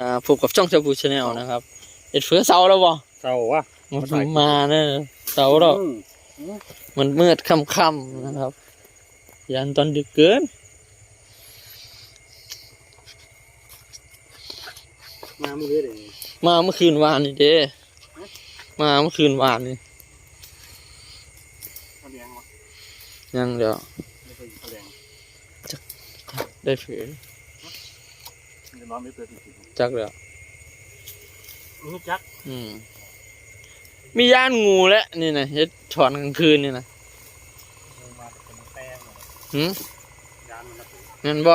อ่าพบกับช่องชาบูชาแนลนะครับเอ็ดเฟือเสาแล้วบ่เศร้าวะมันมาเนี่ยเสาแล้วอืมมันมืดค่ำๆนะครับ ยันตอนดึกเกินมามือเรื่อยเลยมาเมื่อคืนวานนี่เด้มาเมื่อคืนวานนี่เขาเลี้ยงวะยังเดี๋ยวไม่เคยเขาเลี้ยงได้เผือมันจะ นอนไม่เปิดติดจักเดี๋ยวๆนี่จักอืมมีย่านงูแล้วนี่นะเฮ็ดถอนกลางคืนนี่นะลงมาแต่เป็นแป้งเลยหืมยานมันนะปุ๊งั้นบ่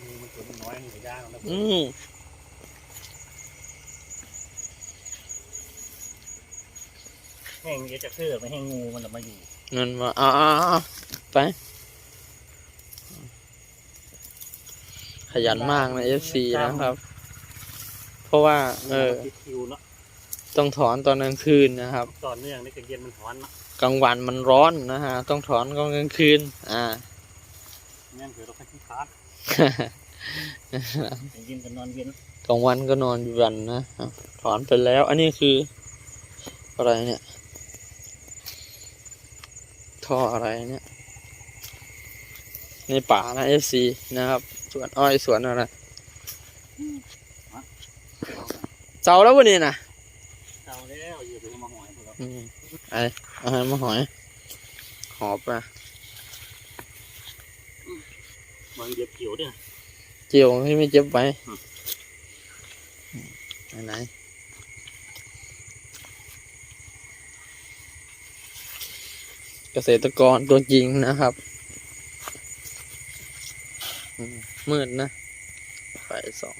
มีมันตัวมันน้อยมันยานมันนะอืมแห้งเอจะเชื่อไม่แห้งงูมันมาอยู่งั้นบ่เอ่าไป ขยันมากนะเอฟซีนะครับ เพราะว่า เออติดคิวเนาะต้องถอนตอนกลางคืนนะครับต่อเนื่องในกระเย็นมันถอนเนาะกลางวันมันร้อนนะฮะ ต้องถอนตอนกลางคืน อ่างั้นเดี๋ยวเราไปที่ค้านกระเย็นกันนอนเย็นกลางวันก็นอนอยู่วันนะอะถอนไปแล้ว อันนี้คืออะไรเนี่ย ท่ออะไรเนี่ย ในป่านะเอฟซีนะครับสวนอ้อยสวนอะไรเสาแล้ววันนี้นะเจ้าแล้วอยู่ไปมาหอยพวกเราอืมไออาหารมาหอย หอบอะบางเดียบเขียวเนี่ยเจียวที่ไม่เจ็บไปอืมไหนไหนเกษตรกรตัวจริงนะครับอื มมืดนะไฟสอง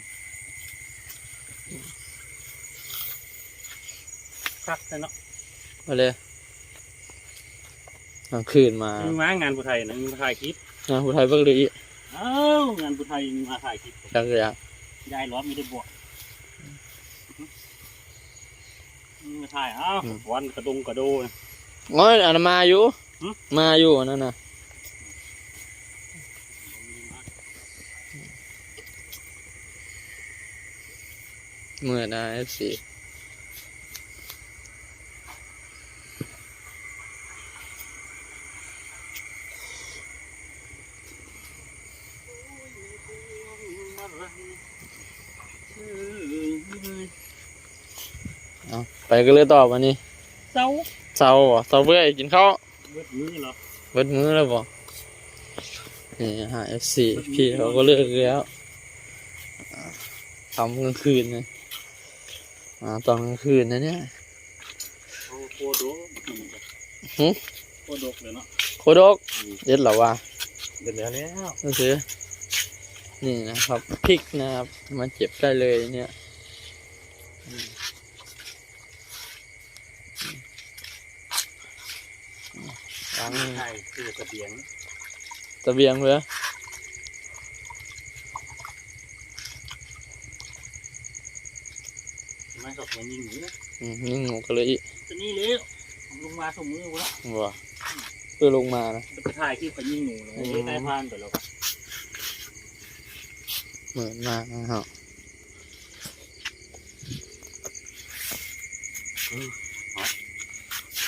คักเลยเนาะมาเลยกลางคืนมามีมางานผู้ไทยนะมีมาถ่ายคลิปงานผู้ไทยเบิกเลยอีเอ้างานผู้ไทยมีมาถ่ายคลิปจักรยานยายล้อมมีได้บวกมาถ่ายอ้าววันกระดงกระโดนโอ้ยอันนั้นมาอยู่หึมาอยู่อันนั่นน่ะมืดนะเอฟซีเอาไปกันเลยต่อวันนี้เจ้าเสาร์เหรอเสาร์เพื่อกินข้าวเบิดมือเหรอเบิดมื้อแล้วบ่นี่ฮะ FC พี่เขาก็เลิกแล้วอ่าทำกลางคืนนะ อ่าตอนกลางคืนนะเนี่ยโอ้โคโดกหึโคโดกเลยเนาะโคดกเด็ดเหรอวะเดือดแล้วแล้วก็คือนี่นะครับพริกนะครับมาเจ็บได้เลยเนี่ยอืมล้างใช่คือกระเบียงตะเบียงเพื่อ ม่ตกมันยิงหนูอืมนี่งูก็เลยอีจะนี่เลยลงมาสมมือวะว่ะเพื่อลงมานะจะไปถ่ายคลิปไปยิงหนูเลยใต้พานไปแล้วก็เหมือนมากนะครับ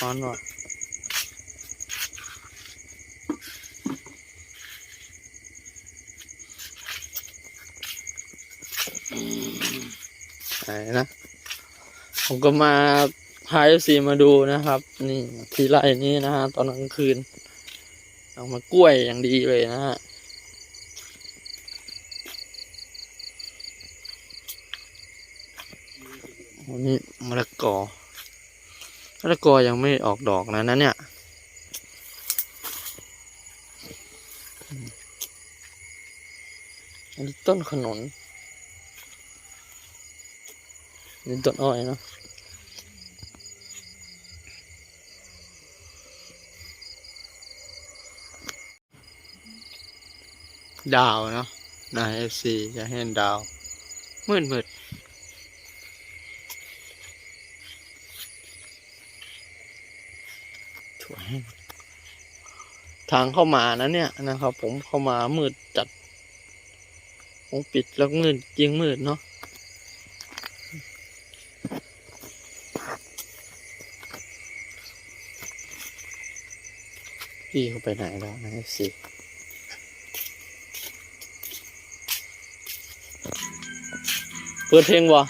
ร้อนว่ะไหนนะ ผมก็มาพาเอฟซีมาดูนะครับ นี่ที่ไรนี้นะฮะตอนกลางคืน เอามากล้วยอย่างดีเลยนะฮะอันนี้มะละกอมะละกอยังไม่ออกดอกนะนั่นเนี่ยอันนี้ต้นขนุน อันนี่ต้นอ้อยเนาะดาวเนาะนายเอฟซีจะเห็นดาว มืดมืดถั่วแห้งทางเข้ามานะเนี่ยนะครับ ผมเข้ามามืดจัดโองปิดแล้วมืดยิงมืดเนาะ พี่เขาไปไหนแล้วนะสิเปิดเพลงวะ